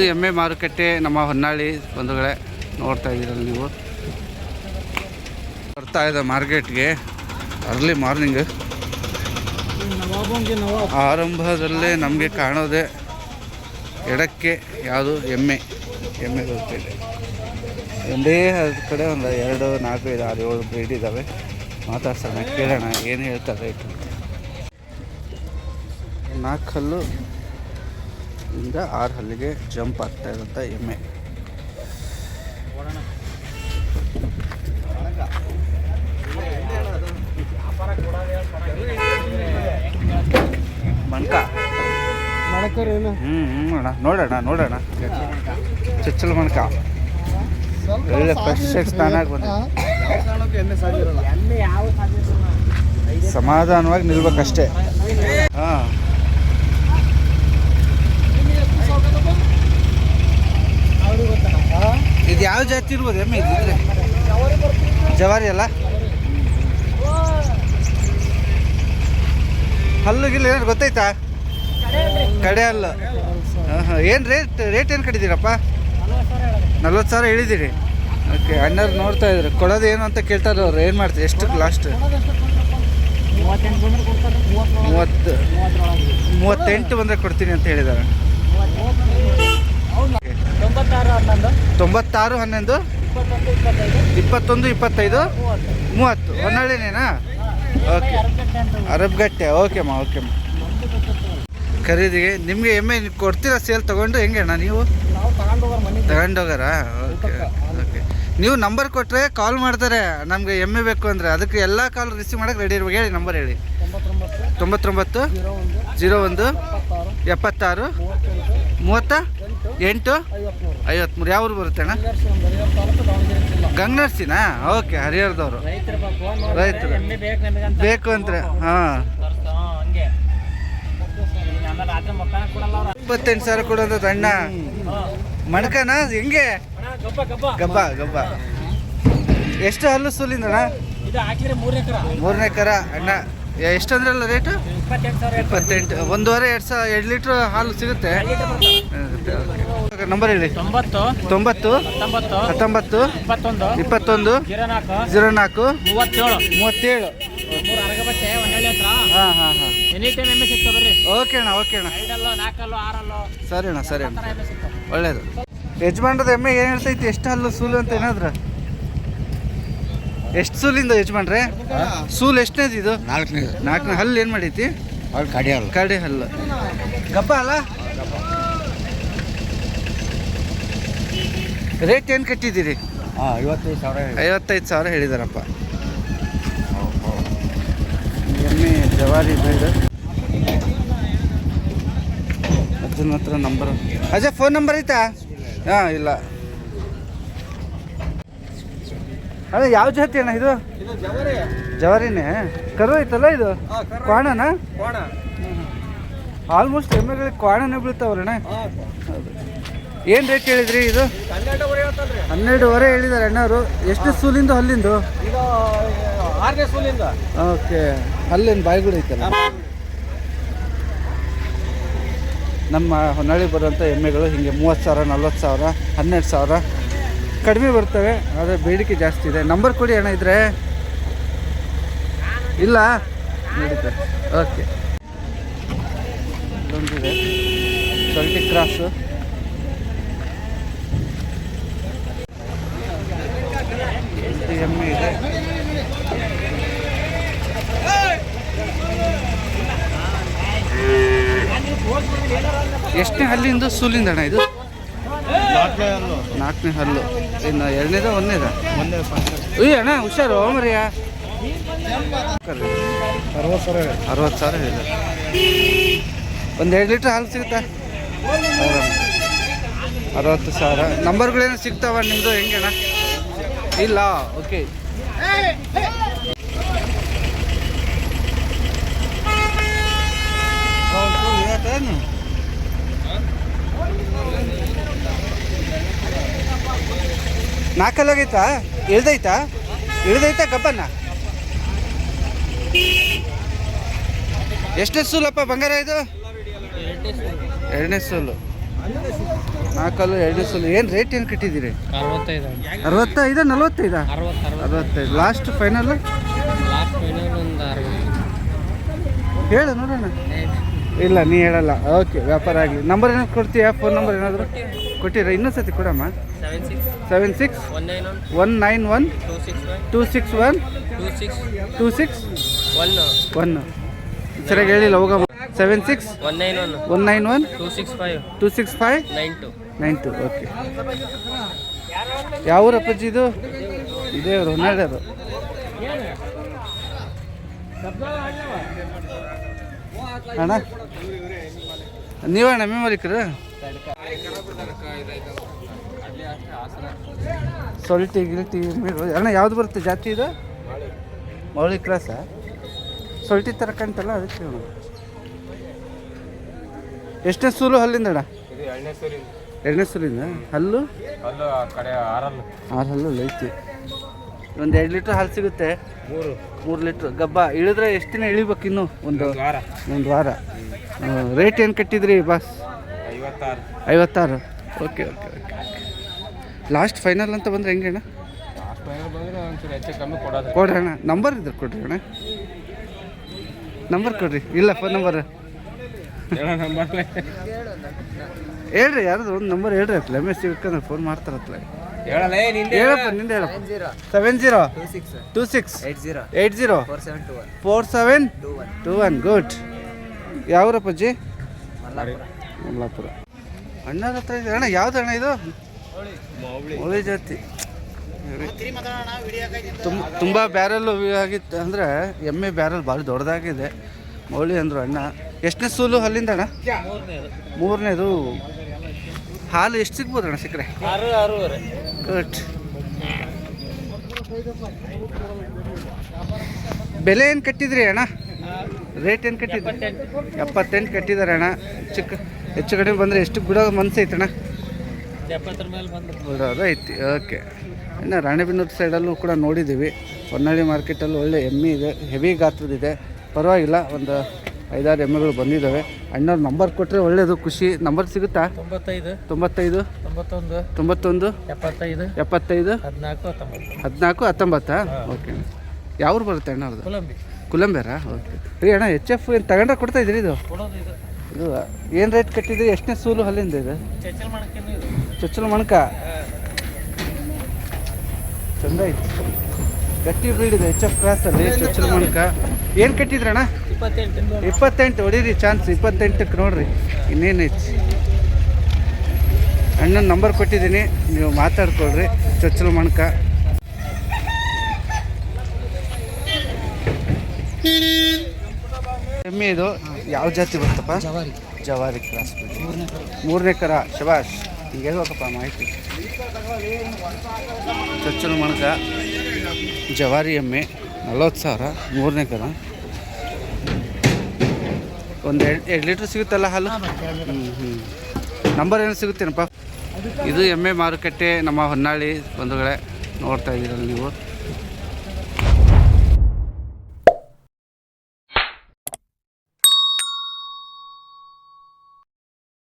ಇದು ಎಮ್ಮೆ ಮಾರುಕಟ್ಟೆ ನಮ್ಮ ಹೊನ್ನಾಳಿ ಬಂಧುಗಳೇ ನೋಡ್ತಾ ಇದ್ದೀರಲ್ಲ ನೀವು? ಬರ್ತಾ ಇದೆ ಮಾರ್ಕೆಟ್ಗೆ ಅರ್ಲಿ ಮಾರ್ನಿಂಗ್. ಆರಂಭದಲ್ಲೇ ನಮಗೆ ಕಾಣೋದೆ ಎಡಕ್ಕೆ ಯಾವುದು ಎಮ್ಮೆ ಎಮ್ಮೆ ಬರ್ತಿದೆ ಒಂದೇ ಕಡೆ ಒಂದು ಎರಡು, ನಾಲ್ಕು, ಐದು, ಆರು, ಏಳು ಬ್ರೀಡ್ ಇದ್ದಾವೆ ಮಾತಾಡ್ಸೋಣ, ಕೇಳೋಣ, ಏನು ಹೇಳ್ತಾರೆ ನಾಲ್ಕಲ್ಲು ಇಂದ ಆರು ಹಲ್ಲಿಗೆ ಜಂಪ್ ಆಗ್ತಾ ಇರುವಂಥ ಎಮ್ಮೆ. ಮಣ್ಕ. ಹ್ಞೂ ಹ್ಞೂ ಅಣ್ಣ. ನೋಡೋಣ ನೋಡೋಣ ಚಚ್ಚಲ ಮಣ್ಕ. ಒಳ್ಳೆ ಫ್ರೆಶ್ ಸ್ನಾನ ಬಂದ ಸಮಾಧಾನವಾಗಿ ನಿಲ್ಬೇಕಷ್ಟೇ. ಹಾಂ. ಇದು ಯಾವ ಜಾತಿ ಇರ್ಬೋದು? ಎಮ್ಮೆ ಇದ್ರೆ. ಜವಾರಿ ಅಲ್ಲ? ಹಲ್ಲು ಗಿಲ್ಲು ಏನಾರು ಗೊತ್ತಾಯ್ತಾ? ಕಡೆ ಹಲ್ಲು. ಹಾಂ ಹಾಂ ಏನು ರೇಟ್ ರೇಟ್ ಏನು ಕಡಿದ್ದೀರಪ್ಪ ನಲ್ವತ್ತು ಸಾವಿರ ಹೇಳಿದ್ದೀರಿ. ಓಕೆ ಅಣ್ಣವ್ರು ನೋಡ್ತಾ ಇದ್ರು. ಕೊಡೋದು ಏನು ಅಂತ ಕೇಳ್ತಾರೆ ಅವ್ರು. ಏನು ಮಾಡ್ತೀರಿ? ಎಷ್ಟು ಲಾಸ್ಟ್ ಮೂವತ್ತು, ಮೂವತ್ತೆಂಟು ಬಂದರೆ ಕೊಡ್ತೀನಿ ಅಂತ ಹೇಳಿದ್ದಾರೆ. ತೊಂಬತ್ತಾರು ಹನ್ನೊಂದು. ತೊಂಬತ್ತಾರು ಹನ್ನೊಂದು. ಇಪ್ಪತ್ತೊಂದು ಇಪ್ಪತ್ತೈದು. ಮೂವತ್ತು. ಹೊನ್ನಾಳಿನೇನಾ? ಓಕೆ. ಅರಬ್ಗಟ್ಟೆ ಓಕೆಮ್ಮ ಓಕೆಮ್ಮ ಖರೀದಿಗೆ ನಿಮಗೆ ಎಮ್ಮೆ ಕೊಡ್ತೀರಾ ಸೇಲ್ ತೊಗೊಂಡು? ಹೆಂಗೆ ಅಣ್ಣ ನೀವು ತಗೊಂಡೋಗೋರು ಓಕೆ ಓಕೆ. ನೀವು ನಂಬರ್ ಕೊಟ್ಟರೆ ಕಾಲ್ ಮಾಡ್ತಾರೆ. ನಮಗೆ ಎಮ್ಮೆ ಬೇಕು ಅಂದರೆ. ಅದಕ್ಕೆ ಎಲ್ಲ ಕಾಲ್ ರಿಸೀವ್ ಮಾಡೋಕೆ ರೆಡಿ ಇರ್ಬೇಕು. ಹೇಳಿ ನಂಬರ್ ಹೇಳಿ. ತೊಂಬತ್ತೊಂಬತ್ತು ಜೀರೋ ಒಂದು ಎಪ್ಪತ್ತಾರು ಮೂವತ್ತ ಎಂಟು ಐವತ್ಮೂರು ಯಾವ ಊರು ಬರುತ್ತೆ ಅಣ್ಣ? ಓಕೆ, ಹರಿಹರದವರು. ರೈತರ. ಬೇಕು ಅಂದ್ರೆ, ಹಾಂ. ಇಪ್ಪತ್ತೆಂಟು ಸಾವಿರ ಕೊಡೋದು ಅಣ್ಣ. ಮಣಕನ? ಹೆಂಗೆ? ಗಬ್ಬ ಗಬ್ಬ. ಎಷ್ಟು ಹಲ್ಲು ಸುಲಿಂದಣ್ಣ ಮೂರನೇ ಕರ. ಅಣ್ಣ ಎಷ್ಟು ಅಂದ್ರಲ್ಲ ರೇಟು ಇಪ್ಪತ್ತೆಂಟು ಒಂದೂವರೆ ಎರಡು ಸಾವಿರ ಎರಡು ಲೀಟ್ರ್ ಹಾಲು ಸಿಗುತ್ತೆ. ನಂಬರ್ ಹೇಳಿ. ತೊಂಬತ್ತು ತೊಂಬತ್ತು ಹತ್ತೊಂಬತ್ತು ಇಪ್ಪತ್ತೊಂದು ಜೀರೋ ನಾಲ್ಕು ಮೂವತ್ತೇಳು. ಹಾಂ ಹಾಂ ಹಾಂ. ಓಕೆ ಅಣ್ಣ ಓಕೆ ಅಣ್ಣ. ಸರಿ ಅಣ್ಣ ಸರಿ ಅಣ್ಣ. ಒಳ್ಳೇದು. ಯಜಮಾನ್ರದ ಎಮ್ಮೆ ಏನು ಹೇಳ್ತೈತಿ ಎಷ್ಟು ಹಲ್ಲು ಸೂಲು ಅಂತ ಏನಾದ್ರು? ಎಷ್ಟು ಸೂಲಿಂದ ಯಜಮಾನ್ರೆ? ಸೂಲ್ ಎಷ್ಟನೇದು ಇದು? ನಾಲ್ಕನೇ ನಾಲ್ಕನೇ ಹಲ್ಲು ಏನು ಮಾಡೈತಿ? ಹಲ್ಲು ಕಡೆ ಹಲ್ಲು. ಕಡೆ ಹಲ್ಲು. ಗಬ್ಬ ಅಲ್ಲ? ರೇಟ್ ಏನು ಕಟ್ಟಿದ್ದೀರಿ? ಐವತ್ತೈದು ಸಾವಿರ ಐವತ್ತೈದು ಸಾವಿರ ಹೇಳಿದಾರಪ್ಪ. ಎಮ್ಮೆ ಜವಾರಿ ಬೇಡ. ಅದನ್ನ ಹತ್ರ ನಂಬರ್. ಅಜ್ಜ ಫೋನ್ ನಂಬರ್ ಐತಾ? ಹಾಂ ಇಲ್ಲ. ಅಣ್ಣ ಯಾವ ಜಾತಿ ಅಣ್ಣ ಇದು? ಜವಾರಿನೇ? ಕರು ಐತಲ್ಲ ಇದು? ಕ್ವಾಣನ? ಆಲ್ಮೋಸ್ಟ್ ಎಮ್ಮೆಗಳಿಗೆ ಕ್ವಾಣನೇ ಬೀಳ್ತಾವ್ರಣ್ಣ ಏನು ರೇಟ್ ಹೇಳಿದ್ರಿ ಇದು? ಹನ್ನೆರಡುವರೆ ಹೇಳಿದ್ದಾರೆ ಅಣ್ಣವರು ಎಷ್ಟು ಸೂಲಿಂದು ಹಲ್ಲಿಂದು? ಸೂಲಿಂದ. ಓಕೆ. ಅಲ್ಲೇನು ಬಾಯಿಗಳು ಐತಲ್ಲ? ನಮ್ಮ ಹೊನ್ನಾಳಿ ಬರುವಂಥ ಎಮ್ಮೆಗಳು ಹಿಂಗೆ ಮೂವತ್ತು ಸಾವಿರ ನಲ್ವತ್ತು ಸಾವಿರ ಹನ್ನೆರಡು ಸಾವಿರ. ಕಡಿಮೆ ಬರ್ತವೆ, ಆದರೆ ಬೇಡಿಕೆ ಜಾಸ್ತಿ ಇದೆ. ನಂಬರ್ ಕೊಡಿ ಅಣ್ಣ ಇದ್ರೆ. ಇಲ್ಲ? ನಡೀತಾರೆ ಓಕೆ ಇಲ್ಲೊಂದಿದೆ ಸೊಲ್ಟಿ ಕ್ರಾಸು ಎಮ್ಮೆ ಇದೆ. ಹಲ್ಲಿಂದು ಸೂಲಿಂದ ಅಣ್ಣ ಇದು? ನಾಲ್ಕನೇ ಹಲ್ಲು. ಇನ್ನು ಎರಡನೇದ ಒಂದನೇದ ಉಯ್ ಅಣ್ಣ ಹುಷಾರು ಮರಿಯ ಅರವತ್ತು ಸಾವಿರ ಅರವತ್ತು ಸಾವಿರ ಹೇಳಿದೆ ಒಂದು ಎರಡು ಲೀಟ್ರ್ ಹಾಲು ಸಿಗುತ್ತಾ? ಅರವತ್ತು ಸಾವಿರ. ನಂಬರ್ಗಳೇನು ಸಿಗ್ತಾವ ನಿಮ್ಮದು ಹೆಂಗೆ ಅಣ್ಣ? ಇಲ್ಲ ಓಕೆ. ನಾಲ್ಕಲ್ಲೋಗೈತಾ ಇಳ್ದೈತಾ? ಇಳ್ದೈತಾ ಗಬ್ಬನ್ನ? ಎಷ್ಟು ಸೂಲಪ್ಪ ಬಂಗಾರ ಇದು? ಎರಡನೇ ಸೂಲು. ನಾಲ್ಕಲ್ಲು ಎರಡನೇ ಸೂಲು. ಏನು ರೇಟ್ ಏನು ಕಟ್ಟಿದ್ದೀರಿ? ಅರವತ್ತೈದು. ನಲ್ವತ್ತೈದಾ? ಅರವತ್ತು ಅರವತ್ತು ಅರವತ್ತೈದು ಲಾಸ್ಟ್ ಫೈನಲ್ ಹೇಳು ನೋಡೋಣ. ಇಲ್ಲ ನೀ ಹೇಳಲ್ಲ. ಓಕೆ ವ್ಯಾಪಾರ ಆಗಲಿ. ನಂಬರ್ ಏನಾದ್ರು ಕೊಡ್ತೀಯಾ? ಫೋನ್ ನಂಬರ್ ಏನಾದರೂ? ಕೊಟ್ಟಿರ ಇನ್ನೊಂದು ಸತಿ ಕೊಡಮ್ಮ. Seven six one nine one two six one two six two six one one ಸರಿಯಾಗಿ ಹೇಳಿಲ್ಲ ಹೋಗಮ್ಮ. Seven six one nine one one nine one two six five two six five nine two nine two okay ಯಾವ ಊರು ಅಪ್ಪಾಜಿ ಇದು? ಇದೇ ಅವರು ಹೊನ್ನಾಳ್ಯರು ಅಣ್ಣ ನೀವಣ್ಣ ಮೆಮೊರಿಕ್ರು ಸೊಲ್ಟಿ ಗಿಲ್ಟಿ ಮೀರು ಅಣ್ಣ ಯಾವ್ದು ಬರುತ್ತೆ? ಜಾತಿ ಇದು? ಮೌಳಿ ಕ್ರಾಸ? ಸೊಲ್ಟಿ ತರಕಂತಲ್ಲ ಅದಕ್ಕೆ ಎಷ್ಟೇ ಎಷ್ಟನೇ ಸೂಲು ಹಲ್ಲಿಂದ ಅಣ್ಣ? ಎರಡನೇ ಸೂರಿ ಸೂಲಿಂದ? ಹಲ್ಲು? ಆರು ಹಲ್ಲು ಐತಿ. ಒಂದು ಎರಡು ಲೀಟ್ರ್ ಹಾಲು ಸಿಗುತ್ತೆ? ಮೂರು ಮೂರು ಲೀಟ್ರ್. ಗಬ್ಬ ಇಳಿದ್ರೆ ಎಷ್ಟು ದಿನ ಇಳಿಬೇಕು ಇನ್ನು? ಒಂದು ವಾರ. ಒಂದು ವಾರ. ರೇಟ್ ಏನು ಕಟ್ಟಿದ್ರಿ ಬಾಸ್ ಐವತ್ತಾರು. ಐವತ್ತಾರು? Okay okay okay last final ಅಂತ ಬಂದ್ರೆ ಹೆಂಗೆ ಅಣ್ಣ? ಲಾಸ್ಟ್ ಫೈನಲ್ ಬಂದರೆ ಒಂಚೂರು ಹೆಚ್ಚು ಕಮ್ಮಿ ಕೊಡೋದು. ಕೊಡ್ರಿ ಅಣ್ಣ. ನಂಬರ್ ಇದ್ರೆ ಕೊಡ್ರಿ ಅಣ್ಣ. ನಂಬರ್ ಕೊಡ್ರಿ. ಇಲ್ಲ ಫೋನ್ ನಂಬರ್ ಹೇಳೋ ನಂಬರ್ ಹೇಳ್ರಿ ಯಾರ್ದು? ಒಂದು ನಂಬರ್ ಹೇಳ್ರಿ ಅತ್ಲ. ಎಂ ಎಸ್ ಸಿಕ್ಕಂದ್ರೆ ಫೋನ್ ಮಾಡ್ತಾರತ್ಲ ಹೇಳಪ್ಪ ನಿಂದ ಹೇಳಪ್ಪ seven zero two six eight zero eight zero four seven two one four seven two two one good ಯಾವ್ರಪ್ಪಜ್ಜಿ Mallapur. ಅಣ್ಣರ ಹತ್ರ ಇದೆ. ಅಣ್ಣ ಯಾವ್ದು ಅಣ್ಣ ಇದು? ಮೌಳಿ ಜಾತಿ. ತುಂಬ ತುಂಬ ಬ್ಯಾರಲ್ ಆಗಿತ್ತು ಅಂದರೆ ಎಮ್ಮೆ ಬ್ಯಾರಲ್ ಭಾಳ ದೊಡ್ಡದಾಗಿದೆ. ಮೌಳಿ ಅಂದರು ಅಣ್ಣ. ಎಷ್ಟನೇ ಸೂಲು ಅಲ್ಲಿಂದ ಅಣ್ಣ? ಮೂರನೇದು. ಹಾಲು ಎಷ್ಟು ಸಿಗ್ಬೋದು ಅಣ್ಣ ಸಿಕ್ಕರೆ? ಗುಡ್ ಬೆಲೆ ಏನು ಕಟ್ಟಿದ್ರಿ ಅಣ್ಣ? ರೇಟ್ ಏನು ಕಟ್ಟಿದ್ರಿ? ಎಪ್ಪತ್ತೆಂಟು. ಕಟ್ಟಿದ್ದಾರೆ ಅಣ್ಣ. ಚಿಕ್ಕ ಹೆಚ್ಚು ಕಡಿಮೆ ಬಂದರೆ ಎಷ್ಟು ಬಿಡೋ ಮನಸ್ಸೈತಣ ಎಪ್ಪತ್ತರ ಮೇಲೆ ಬಂದು ಬಿಡೋದು ಐತಿ ಓಕೆ. ಇನ್ನು ರಾಣೆಬೆನ್ನೂರು ಸೈಡಲ್ಲೂ ಕೂಡ ನೋಡಿದ್ದೀವಿ. ಹೊನ್ನಳ್ಳಿ ಮಾರ್ಕೆಟಲ್ಲಿ ಒಳ್ಳೆ ಎಮ್ಮೆ ಇದೆ ಹೆವಿ ಗಾತ್ರದಿದೆ ಪರವಾಗಿಲ್ಲ ಒಂದು ಐದಾರು ಎಮ್ಮೆಗಳು ಬಂದಿದ್ದಾವೆ. ಅಣ್ಣವ್ರ ನಂಬರ್ ಕೊಟ್ಟರೆ ಒಳ್ಳೆಯದು ಖುಷಿ. ನಂಬರ್ ಸಿಗುತ್ತಾ? ತೊಂಬತ್ತೈದು. ತೊಂಬತ್ತೈದು? ತೊಂಬತ್ತೊಂದು. ತೊಂಬತ್ತೊಂದು? ಎಪ್ಪತ್ತೈದು. ಎಪ್ಪತ್ತೈದು? ಹದಿನಾಲ್ಕು ಹತ್ತೊಂಬತ್ತು. ಹದಿನಾಲ್ಕು ಹತ್ತೊಂಬತ್ತಾ? ಓಕೆ. ಯಾವ್ರು ಬರುತ್ತೆ ಅಣ್ಣ ಅವ್ರದ್ದು ಕುಲಂಬಿ. ಕುಲಂಬೇರಾ ಓಕೆ. ರೀ ಅಣ್ಣ ಎಚ್ ಎಫ್ ಏನು ತಗೊಂಡ್ರೆ ಕೊಡ್ತಾ ಇದ್ದೀರಿ ಇದು. ಇದು ಏನು ರೇಟ್ ಕಟ್ಟಿದ್ರಿ ಎಷ್ಟನೇ ಸೂಲು ಅಲ್ಲಿಂದ ಇದು? ಚಚ್ಚಲ್ ಮಣಕ? ಚಂದ ಐತಿ ಗಟ್ಟಿ ಬ್ರೀಡ್ ಇದೆ ಎಚ್ ಕ್ರಾಸ್ ಕ್ರಾಸಲ್ಲಿ ಚೊಚ್ಚಲ ಮಣಕ. ಏನು ಕಟ್ಟಿದ್ರಣ್ಣ? ಇಪ್ಪತ್ತೆಂಟು, ಹೊಡೀರಿ ಚಾನ್ಸ್ ಇಪ್ಪತ್ತೆಂಟಕ್ಕೆ ನೋಡ್ರಿ. ಇನ್ನೇನೈತಿ ಅಣ್ಣನ ನಂಬರ್ ಕೊಟ್ಟಿದ್ದೀನಿ, ನೀವು ಮಾತಾಡ್ಕೊಳ್ರಿ, ಚೊಚ್ಚಲ ಮಣಕ. ಎಮ್ಮೆ ಇದು. ಯಾವ ಜಾತಿ ಬರ್ತಪ್ಪ ಜವಾರಿ. ಜವಾರಿ ಕ್ರಾಸ್ ಮೂರನೇ ಕರ. ಶಬಾಷ್. ಈಗ ಹೇಳ್ಬೇಕಪ್ಪ ಮಾಹಿತಿ. ಚೊಚ್ಚಲು ಮಣಕ ಜವಾರಿ ಎಮ್ಮೆ ನಲ್ವತ್ತು ಸಾವಿರ ಮೂರನೇ ಕರ. ಒಂದು ಎರಡು ಎರಡು ಲೀಟ್ರ್ ಸಿಗುತ್ತಲ್ಲ ಹಾಲು? ಹ್ಞೂ ಹ್ಞೂ ನಂಬರ್ ಏನು ಸಿಗುತ್ತೇನಪ್ಪ? ಇದು ಎಮ್ಮೆ ಮಾರುಕಟ್ಟೆ ನಮ್ಮ ಹೊನ್ನಾಳಿ ಬಂಧುಗಳೇ ನೋಡ್ತಾ ಇದ್ದೀರಲ್ಲ ನೀವು.